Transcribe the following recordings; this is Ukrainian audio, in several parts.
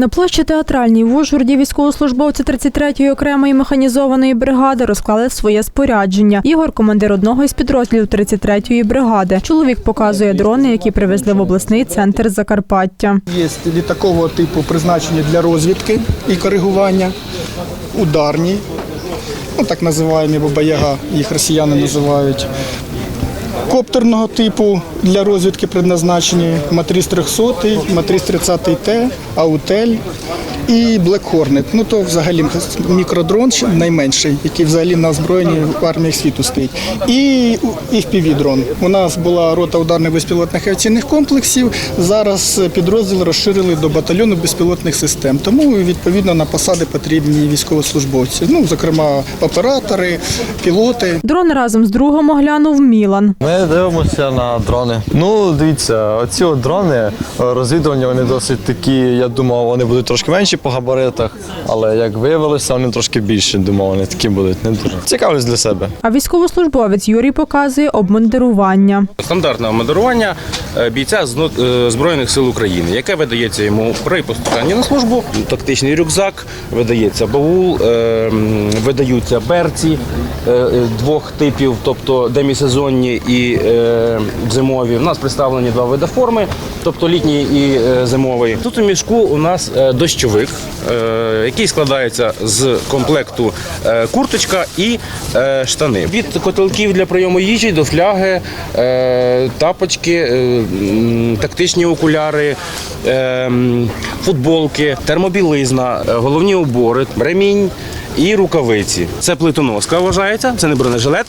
На площі театральній в Ужгороді військовослужбовці 33-ї окремої механізованої бригади розклали своє спорядження. Ігор, командир одного із підрозділів 33-ї бригади. Чоловік показує дрони, які привезли в обласний центр Закарпаття. Є літакового типу призначені для розвідки і коригування, ударні, ну так називаємо бабаяга, їх росіяни називають. Коптерного типу для розвідки предназначені Матріс 300, Матріс 30Т, Аутель і Black Hornet. Ну то взагалі мікродрон найменший, який взагалі на озброєнні в арміях світу стоїть. І FPV-дрон. У нас була рота ударних безпілотних авіаційних комплексів. Зараз підрозділ розширили до батальйону безпілотних систем. Тому відповідно на посади потрібні військовослужбовці. Ну, зокрема, оператори, пілоти. Дрон разом з другом оглянув Мілан. Ми дивимося на дрони. Ну, дивіться, оці от дрони е, розвідування, вони досить такі. Я думав, вони будуть трошки менші по габаритах, але як виявилося, вони трошки більші. Думав, вони такі будуть. Не дуже. Цікавлюсь для себе. А військовослужбовець Юрій показує обмундирування. Стандартне омандирування е, бійця з е, Збройних сил України, яке видається йому при поступанні на службу. Тактичний рюкзак, видається баул, видаються берці двох типів, тобто демісезонні і е, зимові. У нас представлені два види форми, тобто літній і е, зимовий. Тут у мішку у нас е, дощовик, е, який складається з комплекту е, курточка і е, штани. Від котелків для прийому їжі до фляги, е, тапочки, е, тактичні окуляри, е, футболки, термобілизна, е, головні убори, ремінь і рукавиці. Це плитоноска вважається, це не бронежилет.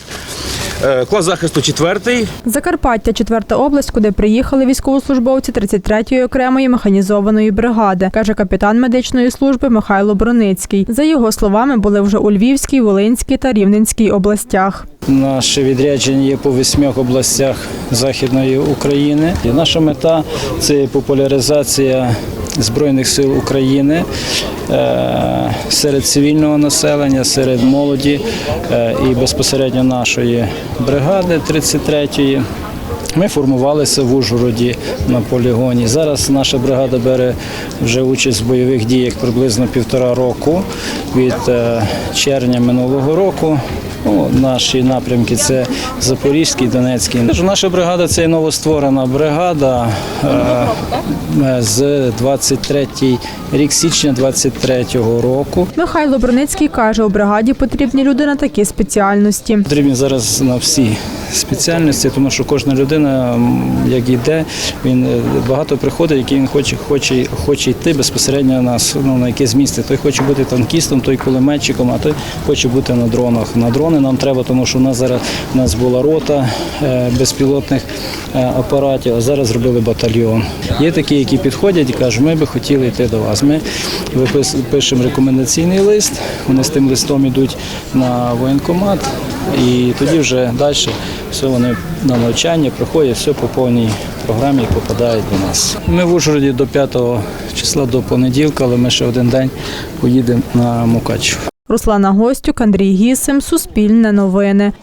Е, Клас захисту четвертий, Закарпаття четверта область, куди приїхали військовослужбовці 33-ї окремої механізованої бригади, каже капітан медичної служби Михайло Броницький. За його словами, були вже у Львівській, Волинській та Рівненській областях. Наше відрядження є по восьмох областях Західної України. І наша мета це популяризація Збройних сил України е, серед цивільного населення, серед молоді е, і безпосередньо нашої бригади 33-ї. Ми формувалися в Ужгороді на полігоні. Зараз наша бригада бере вже участь в бойових діях приблизно півтора року від е, червня минулого року. Ну, наші напрямки це Запорізький, Донецький. Наша бригада це новостворена бригада е, з 23 рік січня 23-го року. Михайло Броницький каже, у бригаді потрібні люди на такі спеціальності. Потрібні зараз на всі спеціальності, тому що кожна людина, як йде, він е, багато приходить, який він хоче, хоче, хоче йти безпосередньо на, ну, на якесь місце. Той хоче бути танкістом, той кулеметчиком, а той хоче бути на дронах. На дрони нам треба, тому що у нас зараз у нас була рота е, безпілотних е, апаратів, а зараз зробили батальйон. Є такі, які підходять і кажуть, ми би хотіли йти до вас. Ми пишемо рекомендаційний лист, вони з тим листом йдуть на воєнкомат, і тоді вже далі все вони на навчання проходять, все по повній програмі і попадають до нас. Ми в Ужгороді до 5 числа до понеділка, але ми ще один день поїдемо на Мукачево. Руслана Гостюк, Андрій Гісим, Суспільне новини.